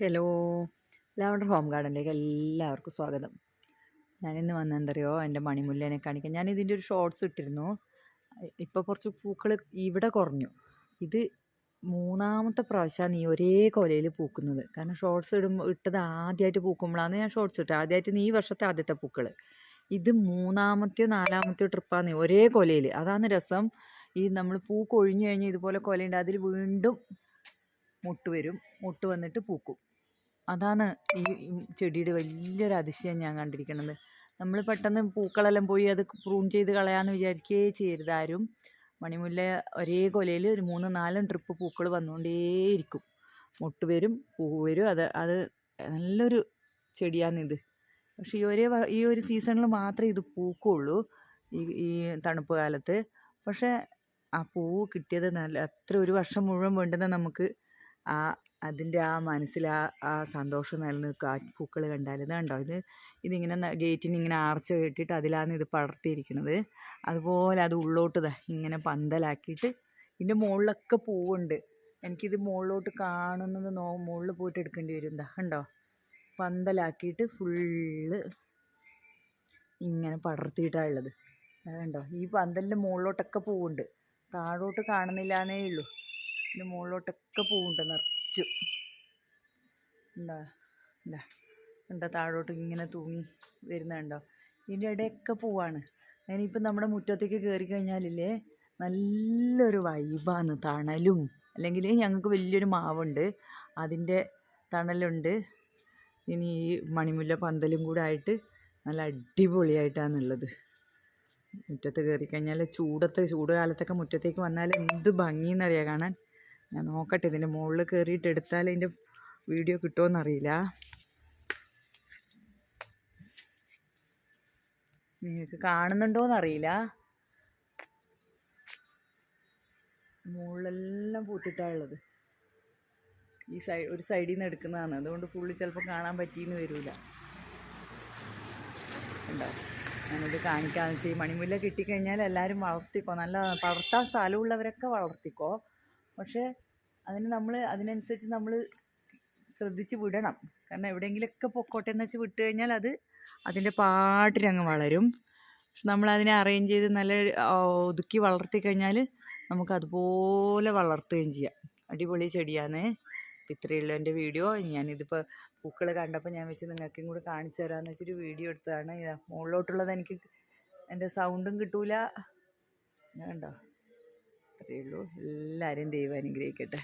Hello lavender home ഗാർഡനിലേക്ക് എല്ലാവർക്കും സ്വാഗതം. ഞാനിന്ന് വന്ന എന്തറിയോ എന്റെ മണിമുല്ലേനെ കാണിക്കാൻ. ഞാൻ ഇതിന്റെ ഒരു ഷോർട്സ് ഇട്ടിരുന്നു. ഇപ്പോൾ കുറച്ച് പൂക്കൾ ഇവിടെ കുറഞ്ഞു. ഇത് മൂന്നാമത്തെ പ്രാവശ്യമാണ് നീ ഒരേ കൊലയിൽ പൂക്കുന്നത്. കാരണം ഷോർട്സ് ഇടുമ്പോൾ ഇട്ടത് ആദ്യമായിട്ട് പൂക്കുമ്പോഴാണ് ഞാൻ ഷോർട്സ് ഇട്ടത്. ആദ്യമായിട്ട് ഈ വർഷത്തെ ആദ്യത്തെ പൂക്കൾ. ഇത് മൂന്നാമത്തെയോ നാലാമത്തെയോ ട്രിപ്പാണ് ഒരേ കൊലയിൽ. അതാണ് രസം. ഈ നമ്മൾ പൂ കൊഴിഞ്ഞു കഴിഞ്ഞ് ഇതുപോലെ കൊലയുണ്ട്. അതിൽ വീണ്ടും മുട്ട് വരും. മുട്ട് വന്നിട്ട് പൂക്കും. അതാണ് ഈ ചെടിയുടെ വലിയൊരു അതിശയം ഞാൻ കണ്ടിരിക്കുന്നത്. നമ്മൾ പെട്ടെന്ന് പൂക്കളെല്ലാം പോയി അത് പ്രൂൺ ചെയ്ത് കളയാമെന്ന് വിചാരിക്കുകയേ ചെയ്യരുത് ആരും. മണിമുല്ല ഒരേ കൊലയിൽ ഒരു മൂന്ന് നാലും ട്രിപ്പ് പൂക്കൾ വന്നുകൊണ്ടേയിരിക്കും. മുട്ട് വരും പൂ വരും. അത് അത് നല്ലൊരു ചെടിയാണിത് പക്ഷേ ഈ ഒരേ ഈ ഒരു സീസണിൽ മാത്രമേ ഇത് പൂക്കുള്ളൂ. ഈ ഈ തണുപ്പ് കാലത്ത്. പക്ഷേ ആ പൂവ് കിട്ടിയത് നല്ല അത്ര ഒരു വർഷം മുഴുവൻ വേണ്ടുന്ന നമുക്ക് ആ അതിന്റെ ആ മനസ്സിൽ ആ ആ സന്തോഷം നിലനിൽക്കുക. ആ പൂക്കൾ കണ്ടാൽ ഇത് കണ്ടോ? ഇത് ഇതിങ്ങനെ ഗേറ്റിന് ഇങ്ങനെ ആർച്ച് കെട്ടിയിട്ട് അതിലാണ് ഇത് പടർത്തിയിരിക്കുന്നത് അതുപോലെ അത് ഉള്ളോട്ട് ഇങ്ങനെ പന്തലാക്കിയിട്ട് ഇതിന്റെ മുകളിലൊക്കെ പൂവുണ്ട്. എനിക്കിത് മുകളിലോട്ട് കാണുന്നത് നോ മുകളിൽ പോയിട്ട് എടുക്കേണ്ടി വരും. എന്താ കണ്ടോ? പന്തലാക്കിയിട്ട് ഫുള്ള് ഇങ്ങനെ പടർത്തിയിട്ടാണ് ഉള്ളത്. അത് കണ്ടോ? ഈ പന്തലിന്റെ മുകളിലോട്ടൊക്കെ പൂവുണ്ട്. താഴോട്ട് കാണുന്നില്ലാന്നേ ഉള്ളൂ. ഇതിന്റെ മുകളിലോട്ടൊക്കെ പൂവുണ്ട് നിറച്ചു. എന്താ എന്താ എന്താ താഴോട്ട് ഇങ്ങനെ തൂങ്ങി വരുന്നുണ്ടോ ഇതിന്റെ ഇടയൊക്കെ പൂവാണ്. അതിനിപ്പം നമ്മുടെ മുറ്റത്തേക്ക് കയറി കഴിഞ്ഞാലില്ലേ നല്ലൊരു വൈബാണ് തണലും. അല്ലെങ്കിൽ ഞങ്ങൾക്ക് വലിയൊരു മാവുണ്ട് അതിന്റെ തണലുണ്ട്. ഇനി ഈ മണിമുല്ല പന്തലും കൂടെ ആയിട്ട് നല്ല അടിപൊളിയായിട്ടാണുള്ളത്. മുറ്റത്ത് കയറി കഴിഞ്ഞാൽ ചൂടത്ത് ചൂട് കാലത്തൊക്കെ മുറ്റത്തേക്ക് വന്നാൽ എന്ത് ഭംഗിയെന്നറിയാം കാണാൻ. ഞാൻ നോക്കട്ടെ ഇതിന്റെ മുകളിൽ കയറിയിട്ട് എടുത്താൽ അതിന്റെ വീഡിയോ കിട്ടുമോയെന്നറിയില്ല നിങ്ങൾക്ക് കാണുന്നുണ്ടോയെന്നറിയില്ല മുകളിലെല്ലാം പൂത്തിട്ടാണുള്ളത് ഈ സൈഡ് ഒരു സൈഡിൽ നിന്ന് എടുക്കുന്നതാണ്. അതുകൊണ്ട് പുള്ളി ചിലപ്പോൾ കാണാൻ പറ്റിയെന്ന് വരില്ല ഉണ്ടോ ഞാനിത് കാണിക്കാന്ന് വെച്ചാൽ ഈ മണിമുല്ല കിട്ടിക്കഴിഞ്ഞാൽ എല്ലാവരും വളർത്തിക്കോ. നല്ല വളർത്താൻ സ്ഥലമുള്ളവരൊക്കെ വളർത്തിക്കോ. പക്ഷേ അതിന് നമ്മൾ അതിനനുസരിച്ച് നമ്മൾ ശ്രദ്ധിച്ച് വിടണം. കാരണം എവിടെയെങ്കിലുമൊക്കെ പൊക്കോട്ടെ എന്ന് വെച്ച് വിട്ട് കഴിഞ്ഞാൽ അത് അതിന്റെ പാട്ടിലങ്ങ് വളരും. പക്ഷെ നമ്മളതിനെ അറേഞ്ച് ചെയ്ത് നല്ല ഒതുക്കി വളർത്തി കഴിഞ്ഞാൽ നമുക്ക് അതുപോലെ വളർത്തുകയും ചെയ്യാം. അടിപൊളി ചെടിയാണ് ഇത്രയുള്ള എന്റെ വീഡിയോ. ഞാനിതിപ്പോൾ പൂക്കൾ കണ്ടപ്പോൾ ഞാൻ വെച്ച് നിങ്ങൾക്കും കൂടി കാണിച്ചു തരാമെന്ന് വെച്ചിട്ട് വീഡിയോ എടുത്തതാണ്. മുകളിലോട്ടുള്ളത് എനിക്ക് എന്റെ സൗണ്ടും കിട്ടൂല. കണ്ടോ? അത്രയേ ഉള്ളൂ. എല്ലാവരെയും ദൈവം അനുഗ്രഹിക്കട്ടെ.